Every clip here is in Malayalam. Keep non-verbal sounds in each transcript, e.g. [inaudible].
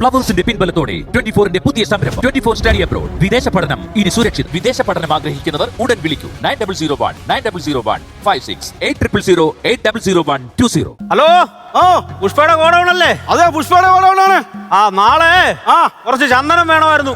പ്ലവേഴ്സിന്റെ പിൻബലത്തോടെ ട്വന്റി ഫോറിന്റെ പുതിയ സംരംഭം. Twenty four study abroad. വിദേശ പഠനം. ഇനി സുരക്ഷിത്. വിദേശ പഠനം ആഗ്രഹിക്കുന്നവർ ഉടൻ വിളിക്കൂ. Nine double zero one nine double zero one five six eight triple zero eight double zero one two zero. Hello? ഓ പുഷ്പയുടെ ഗോഡൗണല്ലേ അതെ പുഷ്പയുടെ ഓടവനാണ് ആ നാളെ? ആ. കുറച്ച് ചന്ദനം വേണമായിരുന്നു.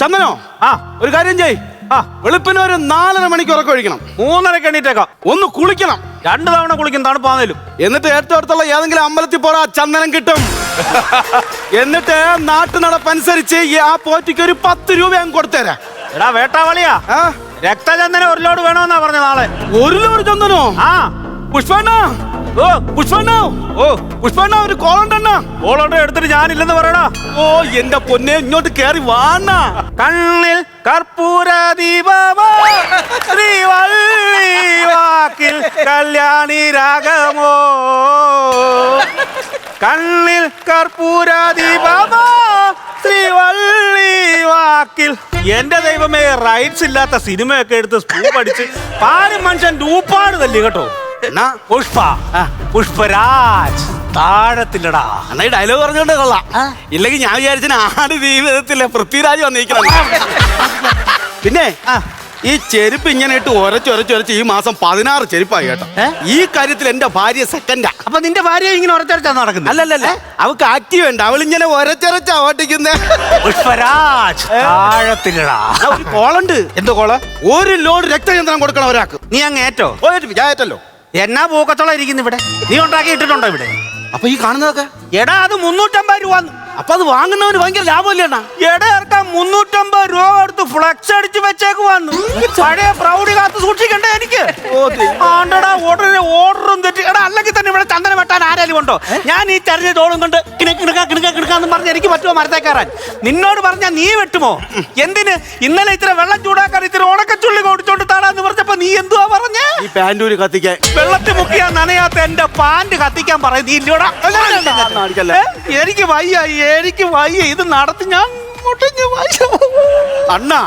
ചന്ദനോ? ആ. ഒരു കാര്യം ചെയ് ആ. വെളുപ്പിന് ഒരു നാലര മണിക്ക് ഉറക്കം ഒഴിക്കണം. മൂന്നര എണ്ണീറ്റേക്കാം ഒന്ന് കുളിക്കണം. രണ്ടു തവണ കുളിക്കും തണുപ്പാന്നേലും എന്നിട്ട് ഏറ്റവും അടുത്തുള്ള ഏതെങ്കിലും അമ്പലത്തിൽ പോടാ ചന്ദനം കിട്ടും. [laughs] എന്നിട്ട് നാട്ടു നടപ്പനുസരിച്ച് ഈ ആ പോറ്റിക്ക് ഒരു പത്ത് രൂപ അങ്ങ് കൊടുത്തേരാ. എടാ വേട്ടാവളിയാ. രക്തചന്ദനം ഒരു ലോഡ് വേണമെന്നാ പറഞ്ഞ നാളെ ഒരു ലോഡ് ചന്ദനോ? ആ. പുഷ്പണ്ണ? ഓ പുഷ്പണ്ണ? ഓ പുഷ്പണ്ണ ഒരു കോളുണ്ടെണ്ണ ഓളോട്ട് എടുത്തിട്ട് ഞാനില്ലെന്ന് പറയടാ. ഓ എന്റെ പൊന്നെ ഇങ്ങോട്ട് കേറി വാണ കണ്ണിൽ കർപ്പൂര ദീപമോ? ശ്രീവള്ളി വാക്കിൽ കല്യാണി രാഗമോ? കണ്ണിൽ കർപ്പൂര ദീപമോ? ശ്രീവള്ളി വാക്കിൽ എന്റെ ദൈവമേ റൈറ്റ്സ് ഇല്ലാത്ത സിനിമയൊക്കെ എടുത്ത് സ്കൂൾ പഠിച്ച് പാലും മനുഷ്യൻ ഡൂപ്പാട് തല്ലി കേട്ടോ. എന്നാ? പുഷ്പ. പുഷ്പരാജ് താഴത്തില്ലടാ. എന്നാ ഈ ഡയലോഗ് പറഞ്ഞോണ്ട് കൊള്ളാം. ഇല്ലെങ്കിൽ ഞാൻ വിചാരിച്ചു ആട് ജീവിതത്തിലെ പൃഥ്വിരാജ് വന്നിരിക്കണം. പിന്നെ ഈ ചെരുപ്പ് ഇങ്ങനെ ഇട്ട് ഒരച്ചൊരച്ചൊരച്ച് ഈ മാസം പതിനാറ് ചെരുപ്പായി കേട്ടോ. ഈ കാര്യത്തിൽ എന്റെ ഭാര്യ സെക്കൻഡാ അപ്പൊ നിന്റെ ഭാര്യ ഇങ്ങനെ ഒരച്ചൊരച്ചാ നടക്കുന്നത് അല്ലല്ലേ അവക്ക് ആക്റ്റീവ് ഉണ്ട്. ഇങ്ങനെ ഒരച്ചൊരച്ചാ ഓട്ടിക്കുന്നേ. പുഷ്പരാജ് ഒരു കോളുണ്ട്. എന്തോ കോൾ? ഒരു ലോഡ് രക്തയന്ത്രം കൊടുക്കണം ഒരാൾക്ക്. നീ അങ്ങ് ഏറ്റോ? ഏറ്റല്ലോ എന്നാ പൂക്കത്തോളം ഇരിക്കുന്നു ഇവിടെ നീ ഉണ്ടാക്കി ഇട്ടിട്ടുണ്ടോ ഇവിടെ? അപ്പൊ ഈ കാണുന്നതൊക്കെ? എടാ അത് മുന്നൂറ്റമ്പത് രൂപ അപ്പൊ അത് വാങ്ങുന്നവന് ഭയങ്കര ലാഭമല്ലേ അണ്ണാ? എടാ ഇറക്കാൻ മുന്നൂറ്റമ്പത് രൂപ എടുത്ത് ഫ്ലക്സ് അടിച്ച് വെച്ചേക്ക് വന്നു. പഴയ പ്രൗഢി കാത്ത് സൂക്ഷിക്കണ്ടേ എനിക്ക്? ആണ്ടടാ ഉടനെ ഓർഡറും തെറ്റി എടാ അല്ലെങ്കിൽ തന്നെ ഇവിടെ ചന്ദനം വെട്ടാൻ ആരെങ്കിലും ഉണ്ടോ? ഞാൻ ഈ ചരിഞ്ഞ തോളും കൊണ്ട് കിണക്ക് കിണക്ക കിണക്ക കിണക്കാന്ന് പറഞ്ഞ് എനിക്ക് പറ്റുമോ മരത്തെ കയറാൻ? നിന്നോട് പറഞ്ഞാ നീ വെട്ടുമോ? എന്തിന്? ഇന്നലെ ഇത്ര വെള്ളം ചൂടാക്കാൻ ഇത്ര ഉണക്കച്ചുള്ളി ഓടിച്ചോണ്ട് താടാന്ന് പറഞ്ഞപ്പോ നീ എന്തുവാ പറഞ്ഞേ? ഈ പാന്റൂര് കത്തിക്കാൻ. വെള്ളത്തിൽ മുക്കിയാ നനയാത്ത എന്റെ പാന്റ് കത്തിക്കാൻ പറയും. നീ ഇല്ലോടാ എനിക്ക് വയ്യ എനിക്ക് വയ്യ. ഇത് നടത്തി ഞാൻ മുട്ടിഞ്ഞ് വയ്യ അണ്ണാ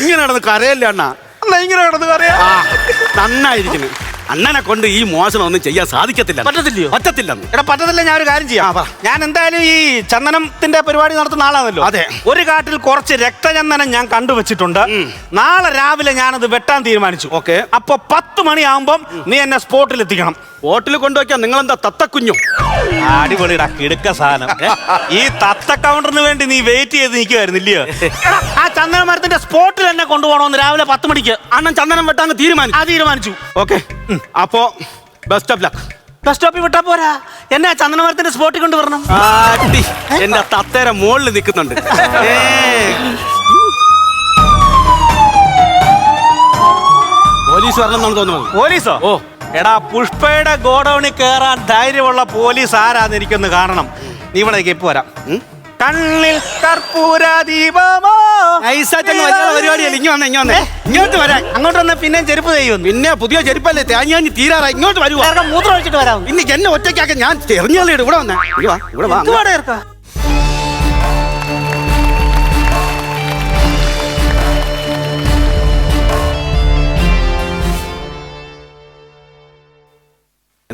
ഇങ്ങനെ നടന്ന് കരയല്ല അണ്ണാ? അണ്ണ ഇങ്ങനെ നടന്ന് കരയാ. നന്നായിരിക്കുന്നു. അണ്ണനെ കൊണ്ട് ഈ മോശം ഒന്നും ചെയ്യാൻ സാധിക്കത്തില്ല. പറ്റത്തില്ലയോ? പറ്റത്തില്ലെന്ന്. എടാ പറ്റത്തില്ല ഞാൻ ഒരു കാര്യം ചെയ്യാം. ഞാൻ എന്തായാലും ഈ ചന്ദനത്തിന്റെ പരിപാടി നടത്തുന്ന ആളാണല്ലോ. അതെ. ഒരു കാട്ടിൽ കുറച്ച് രക്തചന്ദനം ഞാൻ കണ്ടുവച്ചിട്ടുണ്ട്. നാളെ രാവിലെ ഞാനത് വെട്ടാൻ തീരുമാനിച്ചു. ഓക്കെ. അപ്പൊ പത്ത് മണിയാകുമ്പം നീ എന്നെ സ്പോട്ടിൽ എത്തിക്കണം ഹോട്ടലിൽ കൊണ്ടുവയ്ക്കാൻ നിങ്ങളെന്താ തത്തക്കുഞ്ഞു? അടിപൊളിടാ കിടുക്ക സാധനം. ഏ? ഈ തത്ത കൗണ്ടറിന് വേണ്ടി നീ വെയിറ്റ് ചെയ്ത് നിൽക്കുമായിരുന്നില്ലയോ എടാ, ആ ചന്ദന മരത്തിന്റെ സ്പോട്ടിൽ എന്നെ കൊണ്ടുപോകണമെന്ന് രാവിലെ പത്ത് മണിക്ക്. അണ്ണൻ ചന്ദനം വെട്ടാൻ തീരുമാനിച്ചു. ആ തീരുമാനിച്ചു. ഓക്കെ അപ്പോ ബെസ്റ്റ് ഓഫ് ലക്ക് ബസ് സ്റ്റോപ്പിൽ വിട്ടാ പോരാ. എന്നെ ആ ചന്ദന മരത്തിന്റെ സ്പോട്ടിൽ കൊണ്ടുവരണം എന്റെ തത്തേരെ മുകളിൽ നിൽക്കുന്നുണ്ട്. ഏ. പോലീസ് വരണമെന്നാണ് തോന്നുന്നത് പോലീസോ? ഓ. എടാ പുഷ്പയുടെ ഗോഡൌണിൽ കയറാൻ ധൈര്യമുള്ള പോലീസ് ആരാന്ന് എനിക്കൊന്ന് കാണണം. നീ ഇവിടെ ഇപ്പൊ വരാം. കണ്ണിൽ കർപ്പൂര ദീപമോ? ഇങ്ങോട്ട് വരാം. അങ്ങോട്ട് വന്ന പിന്നെ ചെരുപ്പ് ചെയ്യും പിന്നെ പുതിയ ചെരുപ്പല്ലേ തേഞ്ഞാഞ്ഞ് തീരാറായി. ഇങ്ങോട്ട് വരുവാ. മൂത്രം ഒഴിച്ചിട്ട് വരാം. ഇനി എന്നെ ഒറ്റയ്ക്കാക്കാൻ ഞാൻ എറിഞ്ഞാളിയുടെ ഇവിടെ വന്നേ. ഇവിടെ വാ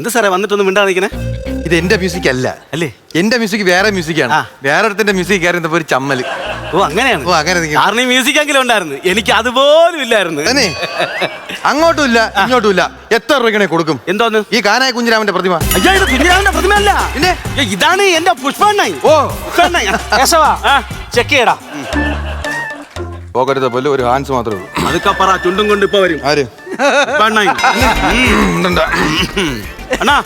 എന്ത് സാറേ വന്നിട്ടൊന്നും മിണ്ടാ നിൽക്കണേ? ഇത് എന്റെ മ്യൂസിക് അല്ല. അല്ലേ? എന്റെ മ്യൂസിക് വേറെ മ്യൂസിക്കാണ് ആണ്. വേറെ അടുത്തിന്റെ മ്യൂസിക് കയറി എന്താ ഒരു ചമ്മൽ ഓ അങ്ങനെയാണ്. ഓ, അങ്ങനെ കാരണം സാറിന് മ്യൂസിക് എങ്കിലും ഉണ്ടായിരുന്നു. എനിക്ക് അതുപോലും ഇല്ലായിരുന്നു. തന്നെ. അങ്ങോട്ടും ഇല്ല ഇങ്ങോട്ടും ഇല്ല. എത്ര രൂപയ്ക്കണേ കൊടുക്കും? എന്തോന്ന്? ഈ കാനായ കുഞ്ഞിരാമന്റെ പ്രതിമ. അയ്യോ ഇത് കുഞ്ഞിരാമന്റെ പ്രതിമ അല്ല ഇതാണ് എന്റെ പുഷ്പണ്ണായി ഓ. പുഷ്പണ്ണായി ചെക്ക് ചെയ്യടാ. പോക്കരുത് പോലെ ഒരു ഹാൻസ് മാത്രമേ ഉള്ളൂ. അതൊക്കെ പറ ചുണ്ടും കൊണ്ട് ഇപ്പൊ വരും. ആര്. അണ്ണാ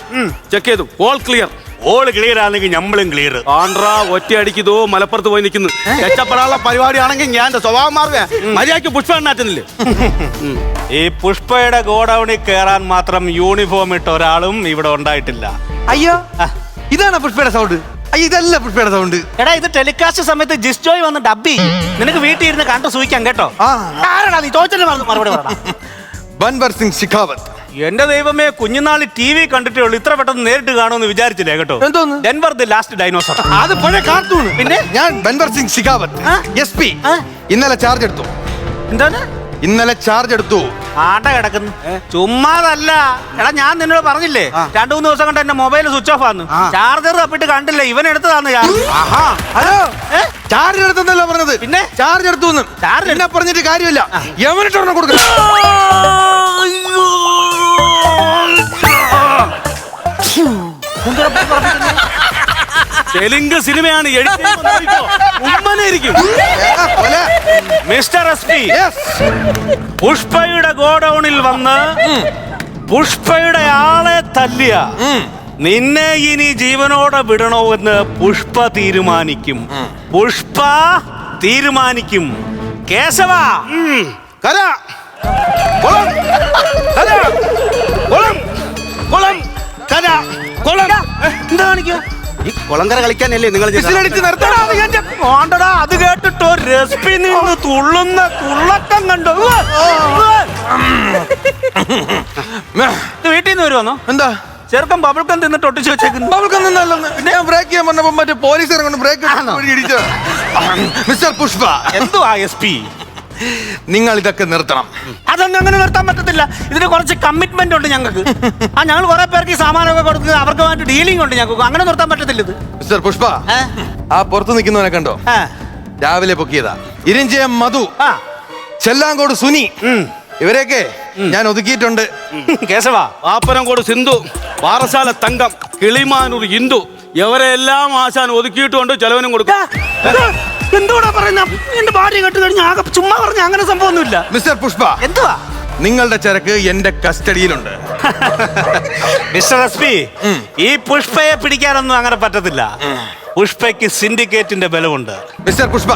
ചെക്ക് ചെയ്തു. ഓൾ ക്ലിയർ ഓൾ ക്ലിയർ ആണെങ്കിൽ ഞമ്മളും ക്ലിയർ ആണ്ട്രാ ഒറ്റയടിക്കിതോ മലപ്പുറത്ത് പോയി നിൽക്കുന്നു. രക്ഷപ്പെടാനുള്ള പരിപാടിയാണെങ്കിൽ ഞാൻ എന്റെ സ്വഭാവം മാറുക മര്യാദയ്ക്ക് പുഷ്പ എണ്ണാറ്റുന്നില്ലേ ഈ പുഷ്പയുടെ ഗോഡൌണിൽ കയറാൻ മാത്രം യൂണിഫോം ഇട്ട ഒരാളും ഇവിടെ ഉണ്ടായിട്ടില്ല. അയ്യോ ഇതാണ് പുഷ്പയുടെ സൗണ്ട് അയ്യോ ഇതല്ല പുഷ്പയുടെ സൗണ്ട് എടാ ഇത് ടെലികാസ്റ്റ് സമയത്ത് ജിസ്റ്റോയ് വന്ന് ഡബ്ബി ചെയ്യും. നിനക്ക് വീട്ടിൽ ഇരുന്ന് കണ്ടു സൂഹിക്കാം കേട്ടോ. ആരാടാ നീ ചോദിച്ചല്ലേ മറു- മറുപടി പറ. [laughs] ബൻവർ സിംഗ് ശിഖാവത്ത്. എന്റെ ദൈവമേ കുഞ്ഞുനാൾ ടി വി കണ്ടിട്ടേ ഉള്ളൂ. ഇത്ര പെട്ടെന്ന് നേരിട്ട് കാണുമെന്ന് വിചാരിച്ചില്ലേ കേട്ടോ? എന്തോന്ന്? ഡെൻവർ ദി ലാസ്റ്റ് ഡൈനോസർ അത് പഴയ കാർട്ടൂൺ പിന്നെ? ഞാൻ ബൻവർ സിംഗ് ശിഖാവത്ത്? എസ് പി ഇന്നലെ ചാർജ് എടുത്തു. എന്താണ്? ഇന്നലെ ചാർജ് എടുത്തു. ആണ്ട കിടക്കുന്നു. ചുമ്മാതല്ല. എടാ ഞാൻ നിന്നോട് പറഞ്ഞില്ലേ? രണ്ടു മൂന്ന് ദിവസം കൊണ്ട് എന്റെ മൊബൈൽ സ്വിച്ച് ഓഫ് ആന്ന്. ചാർജർ തപ്പിട്ട് കണ്ടില്ല? ഇവൻ എടുത്തതാന്ന് ഹലോ? ചാർജ് എടുത്തെന്നല്ല പറഞ്ഞത്? പിന്നെ? ചാർജ് എടുത്തു ചാർജ് എന്നെ പറഞ്ഞിട്ട് കാര്യമില്ല. എവനിട്ടൊരെണ്ണം കൊടുക്കണം? തെലുങ്ക് സിനിമയാണ് മിസ്റ്റർ എസ് പി. പുഷ്പയുടെ ഗോഡൌണിൽ വന്ന് പുഷ്പയുടെ ആളെ തല്ലിയ നിന്നെ ഇനി ജീവനോടെ വിടണോ എന്ന് പുഷ്പ തീരുമാനിക്കും. പുഷ്പ തീരുമാനിക്കും. കേശവ. കര. കുളങ്കര കളിക്കാനല്ലേ നിങ്ങൾ വിസിലടിച്ച് നിർത്തണം. എടാ, അത് എന്റെ മോണ്ടടാ, അത് ഒരു രസ്പി നിന്ന് തുള്ളുന്ന തുള്ളക്കം കണ്ടു. ഉവ്വ്, ഉവ്വ്. ഇത് വീട്ടിൽ നിന്ന് വരുവാന്നോ? എന്താ? ചെറുക്കം ബബിൾക്കം തിന്നിട്ട് ഒട്ടിച്ചു വെച്ചേക്കുന്നു. ബബിൾക്കം നിന്നല്ലെന്ന് ഞാൻ ബ്രേക്ക് ചെയ്യാൻ പറഞ്ഞപ്പോ മറ്റേ പോലീസ് ഇറങ്ങുന്നു ബ്രേക്ക് മിസ്റ്റർ പുഷ്പ. എന്തുവാ എസ് പി നിങ്ങൾ ഇതൊക്കെ നിർത്തണം. അതൊന്നും അങ്ങനെ നിർത്താൻ പറ്റത്തില്ല. ഇതിന് കുറച്ച് കമ്മിറ്റ്മെന്റ് ഉണ്ട് ഞങ്ങൾക്ക്. ആ ഞങ്ങൾ കുറെ പേർക്ക് ഈ സാമാനമൊക്കെ കൊടുക്കുക അവർക്കുമായിട്ട് ഡീലിംഗ് ഉണ്ട് ഞങ്ങൾക്ക്. അങ്ങനെ നിർത്താൻ പറ്റത്തില്ല ഇത്. മിസ്റ്റർ പുഷ്പ ഏ? ആ പുറത്ത് നിൽക്കുന്നവനെ കണ്ടോ? ആ, രാവിലെ പൊക്കിയതാ. ഇരിഞ്ചയം മധു ആ. ചെല്ലാങ്കോട് സുനി. ഇവരെയൊക്കെ ഞാൻ ഒതുക്കിയിട്ടുണ്ട്. കേശവ പാപ്പനംകോട് സിന്ധു പാറശാല തങ്കം കിളിമാനൂർ ഹിന്ദു എവരെല്ലാം ആശാൻ ഒതുക്കിയിട്ടുണ്ട് ചെലവനും കൊടുക്കും. എന്തുകൂടാ പറയുന്ന? എന്റെ ഭാര്യ കേട്ട് കഴിഞ്ഞ ആകെ ചുമ്മാ പറഞ്ഞ അങ്ങനെ സംഭവമൊന്നുമില്ല. മിസ്റ്റർ പുഷ്പ എന്തുവാ? നിങ്ങളുടെ ചരക്ക് എന്റെ കസ്റ്റഡിയിലുണ്ട്. മിസ്റ്റർ എസ് പി ഈ പുഷ്പയെ പിടിക്കാനൊന്നും അങ്ങനെ പറ്റത്തില്ല. പുഷ്പയ്ക്ക് സിൻഡിക്കേറ്റിന്റെ ബലമുണ്ട്. മിസ്റ്റർ പുഷ്പ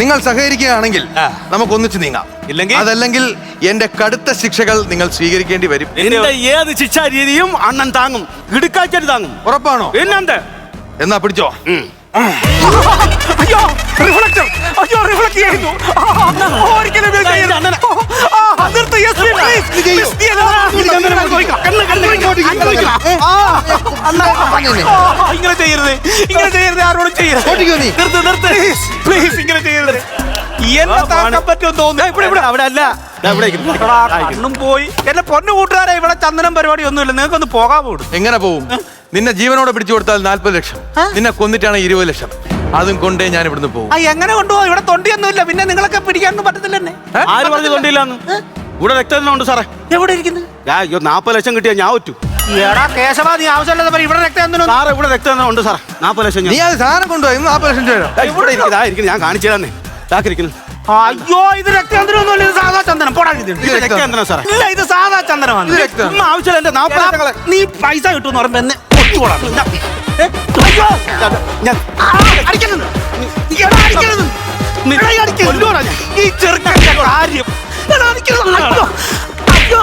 നിങ്ങൾ സഹകരിക്കുകയാണെങ്കിൽ. നമുക്ക് ഒന്നിച്ച് നീങ്ങാം. ഇല്ലെങ്കിൽ? അതല്ലെങ്കിൽ എന്റെ കടുത്ത ശിക്ഷകൾ നിങ്ങൾ സ്വീകരിക്കേണ്ടി വരും. എന്റെ ഏത് ശിക്ഷാ രീതിയും അണ്ണൻ താങ്ങും. ഇടുക്കാച്ചടി താങ്ങും. ഉറപ്പാണോ? എന്നാ പിടിച്ചോ. അയ്യോ റിഫ്ലക്ടർ അയ്യോ റിഫ്ലക്ട് ചെയ്യുന്നു. ഒരിക്കലും ഇങ്ങനെ ചെയ്യരുത്. ഇങ്ങനെ ചെയ്യരുത്. ആരോടും ചെയ്യരുത്. നിർത്ത് നിർത്ത്. പ്ലീസ് ഇങ്ങനെ ചെയ്യരുത്. എന്നെ താക്കാൻ പറ്റുമെന്ന് തോന്നുന്നു. ഇവിടെ ഇവിടെ. അവിടെ അല്ല. കണ്ണും പോയി. എന്റെ പൊന്നു കൂട്ടുകാരെ ഇവിടെ ചന്ദനം പരിപാടി ഒന്നുമില്ല. നിങ്ങൾക്കൊന്ന് പോകാൻ പോകും എങ്ങനെ പോകും നിന്നെ ജീവനോടെ പിടിച്ചു കൊടുത്താൽ നാല്പത് ലക്ഷം. നിന്നെ കൊന്നിട്ടാണ് ഇരുപത് ലക്ഷം. അതും കൊണ്ടേ ഞാൻ ഇവിടുന്ന് പോകും. ആ എങ്ങനെ കൊണ്ടുപോകും? ഇവിടെ തൊണ്ടിയൊന്നുമില്ല. പിന്നെ നിങ്ങളൊക്കെ പിടിക്കാനൊന്നും പറ്റത്തില്ല എന്നെ ആര് പറഞ്ഞു തൊണ്ടിയില്ലാന്ന്? ഇവിടെ രക്തം ഉണ്ട് സാറേ. എവിടെ ഇരിക്കുന്നു? നാപ്പത് ലക്ഷം കിട്ടിയാ ഞാൻ ഒറ്റു. എടാ കേശവ നീ ആവശ്യമില്ലാതെ പറ ഇവിടെ രക്തം എന്തിനു സാറേ ഇവിടെ രക്തം ഉണ്ട് സാറേ. നാപ്പത് ലക്ഷം നീ ഞാൻ അത് സാധനം കൊണ്ടുപോയി. ഇന്ന് നാൽപ്പത് ലക്ഷം രൂപ ദാ ഇവിടെ ഇരിക്കുന്നു ഇരിക്കുന്നു ഞാൻ കാണിച്ചു തരാന്നേ ഇതാക്കിരിക്കുന്നു അയ്യോ ഇത് രക്തചന്ദ്രനൊന്നുമല്ല ഇത് സാധാ ചന്ദനം. പോടാ ഇത്. സാറേ. ഇല്ല ഇത് സാധാ ചന്ദനമാണ്. ആവശ്യമില്ല. എന്റെ നാപ്പത് എടാ, നീ പൈസ കിട്ടുമെന്ന് പറയുമ്പോ എന്നെ ഒത്തുകൂടാ. ഞാൻ അടിക്കരുത്. അടിക്കരുത്. അടിക്കരുത്. ഈ ചെറുക്കന്റെ കാര്യം അയ്യോ